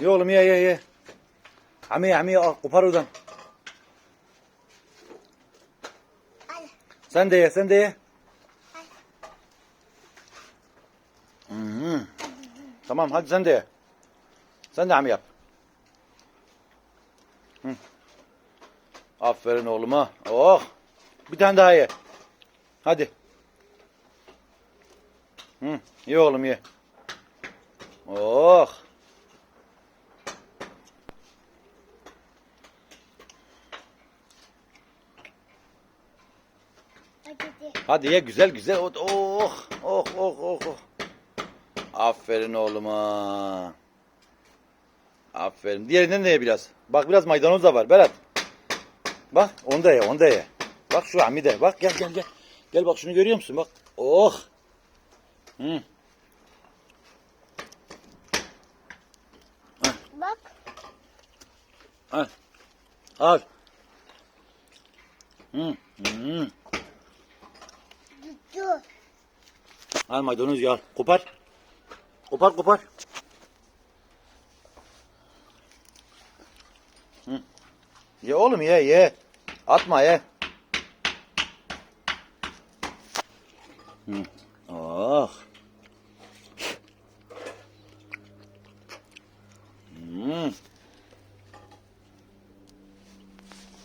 Ye oğlum ye ye ye. Ami ye ami ye al kopar oradan. Al. Sen de ye sen de ye. Hı-hı. Tamam hadi sen de ye. Sen de ami yap. Hı. Aferin oğluma. Oh. Bir tane daha ye. Hadi. Hı. Ye oğlum ye. Oh. Hadi ye güzel güzel. Oh oh oh oh oh. Aferin oğluma. Aferin. Diğerinden de ye biraz. Bak biraz maydanoz da var Berat. Bak onu da ye onu da ye. Bak şu Ami de. Bak gel gel gel. Gel bak şunu görüyor musun? Bak. Oh. Hı. Bak. Al. Al. Hı. Hı. Dur. Al maydanoz ya. Kopar. Kopar kopar. Hı. Ye oğlum ye ye. Atma ye. Hı. Oh.